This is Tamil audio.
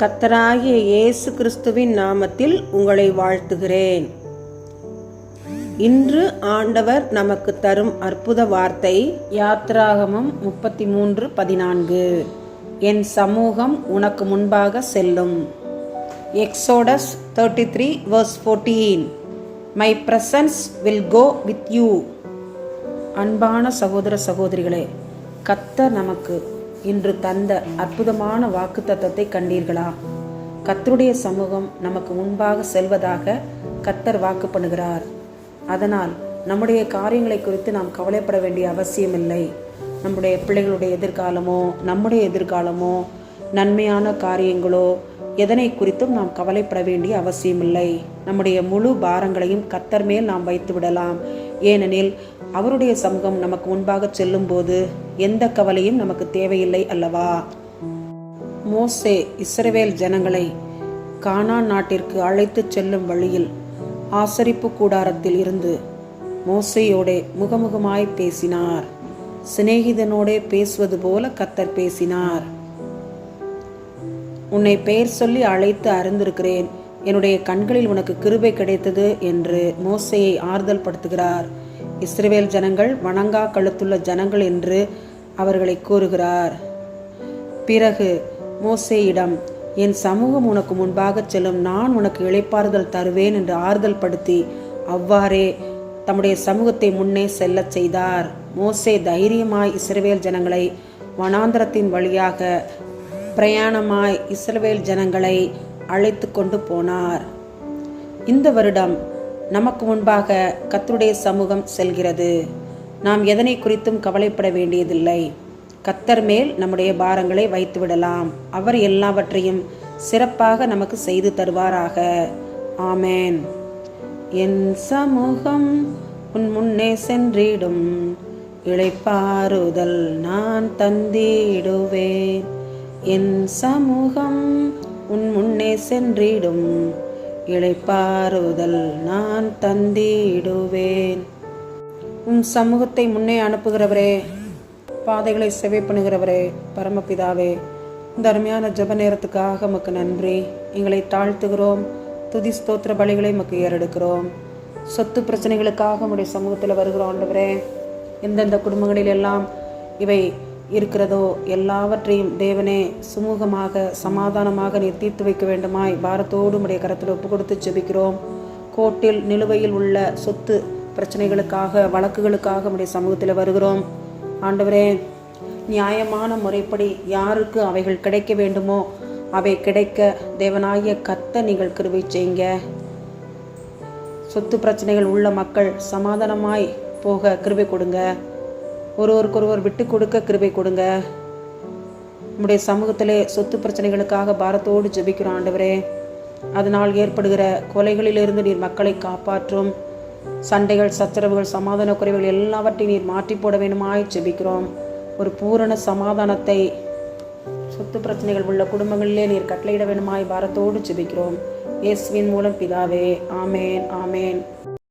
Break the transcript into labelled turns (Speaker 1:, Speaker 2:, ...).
Speaker 1: கத்தராகிய இயேசு கிறிஸ்துவின் நாமத்தில் உங்களை வாழ்த்துகிறேன். இன்று ஆண்டவர் நமக்கு தரும் அற்புத வார்த்தை யாத்ராகமம் முப்பத்தி மூன்று பதினான்கு. என் சமூகம் உனக்கு முன்பாக செல்லும். Exodus thirty three verse fourteen my presence will go with you அன்பான சகோதர சகோதரிகளே கத்தர் நமக்கு இன்று தந்த அற்புதமான வாக்குத்தத்தத்தை கண்டீர்களா? கத்தருடைய சமூகம் நமக்கு முன்பாக செல்வதாக கத்தர் வாக்கு பண்ணுகிறார். அதனால் நம்முடைய காரியங்களை குறித்து நாம் கவலைப்பட வேண்டிய அவசியமில்லை. நம்முடைய பிள்ளைகளுடைய எதிர்காலமோ நம்முடைய எதிர்காலமோ நன்மையான காரியங்களோ எதனை குறித்தும் நாம் கவலைப்பட வேண்டிய அவசியமில்லை. நம்முடைய முழு பாரங்களையும் கத்தர் மேல் நாம் வைத்து விடலாம் ஏனெனில் அவருடைய சமூகம் நமக்கு முன்பாக செல்லும்போது எந்த கவலையும் நமக்கு தேவையில்லை அல்லவா? மோசே இஸ்ரவேல் ஜனங்களை கானான் நாட்டிற்கு அழைத்துச் செல்லும் வழியில் ஆசரிப்பு கூடாரத்தில் இருந்து மோசையோடே முகமுகமாய் பேசினார். சிநேகிதனோடே பேசுவது போல கத்தர் பேசினார். உன்னை பெயர் சொல்லி அழைத்து அறிந்திருக்கிறேன். என்னுடைய கண்களில் உனக்கு கிருபை கிடைத்தது என்று மோசையை ஆறுதல் படுத்துகிறார் இஸ்ரேல் ஜனங்கள் வணங்கா கழுத்துள்ள ஜனங்கள் என்று அவர்களை கூறுகிறார். பிறகு மோசேயிடம் என் சமூகம் உனக்கு முன்பாக செல்லும். நான் உனக்கு இளைப்பாறுதல் தருவேன் என்று ஆறுதல் படுத்தி அவ்வாறே தம்முடைய சமூகத்தை முன்னே செல்லச் செய்தார். மோசே தைரியமாய் இஸ்ரவேல் ஜனங்களை வனாந்திரத்தின் வழியாக பிரயாணமாய் இஸ்ரவேல் ஜனங்களை அழைத்து கொண்டு போனார். இந்த வருடம் நமக்கு முன்பாக கத்தருடைய சமூகம் செல்கிறது. நாம் எதனை குறித்தும் கவலைப்பட வேண்டியதில்லை. கத்தர் மேல் நம்முடைய பாரங்களை வைத்துவிடலாம் அவர் எல்லாவற்றையும் சிறப்பாக நமக்கு செய்து தருவாராக. ஆமேன். என் சமூகம் உன் முன்னே சென்றிடும். இழைப்பாறுதல் நான் தந்திடுவேன். என் சமூகம் உன் முன்னே சென்றிடும். இழைப்பாறுதல் நான் தந்திடுவேன். உன் சமூகத்தை முன்னே அனுப்புகிறவரே பாதைகளை செவை பண்ணுகிறவரே பரமபிதாவே இந்த அருமையான ஜப நேரத்துக்காக மக்கு நன்றி. எங்களை தாழ்த்துகிறோம். துதி ஸ்தோத்திர பலிகளை மக்கு ஏறெடுக்கிறோம். சொத்து பிரச்சனைகளுக்காக உடைய சமூகத்தில் வருகிறோம் ஆண்டவரே. எந்தெந்த குடும்பங்களில் எல்லாம் இவை இருக்கிறதோ எல்லாவற்றையும் தேவனே சுமூகமாக சமாதானமாக நீர் தீர்த்து வைக்க வேண்டுமாய் பாரத்தோடு உடைய கரத்தில் ஒப்பு கொடுத்து ஜெபிக்கிறோம். கோர்ட்டில் நிலுவையில் உள்ள சொத்து பிரச்சனைகளுக்காக வழக்குகளுக்காக உடைய சமூகத்தில் வருகிறோம். ஆண்டவரே நியாயமான முறைப்படி யாருக்கு அவைகள் கிடைக்க வேண்டுமோ அவை கிடைக்க தேவனாகிய கத்த நீங்கள் கிருவை செய்யுங்க. சொத்து பிரச்சனைகள் உள்ள மக்கள் சமாதானமாய் போக கிருபை கொடுங்க. ஒருவருக்கொருவர் விட்டு கொடுக்க கிருபை கொடுங்க. நம்முடைய சமூகத்திலே சொத்து பிரச்சனைகளுக்காக பாரத்தோடு ஜெபிக்கிறோம் ஆண்டவரே. அதனால் ஏற்படுகிற கொலைகளிலிருந்து நீர் மக்களை காப்பாற்றும். சண்டைகள் சச்சரவுகள் சமாதான குறைவுகள் எல்லாவற்றையும் நீர் மாற்றி போட வேணுமாய் ஜெபிக்கிறோம். ஒரு பூரண சமாதானத்தை சொத்து பிரச்சனைகள் உள்ள குடும்பங்களிலே நீர் கட்டளையிட வேணுமாய் பாரத்தோடு ஜெபிக்கிறோம். இயேசுவின் மூலம் பிதாவே ஆமேன் ஆமேன்.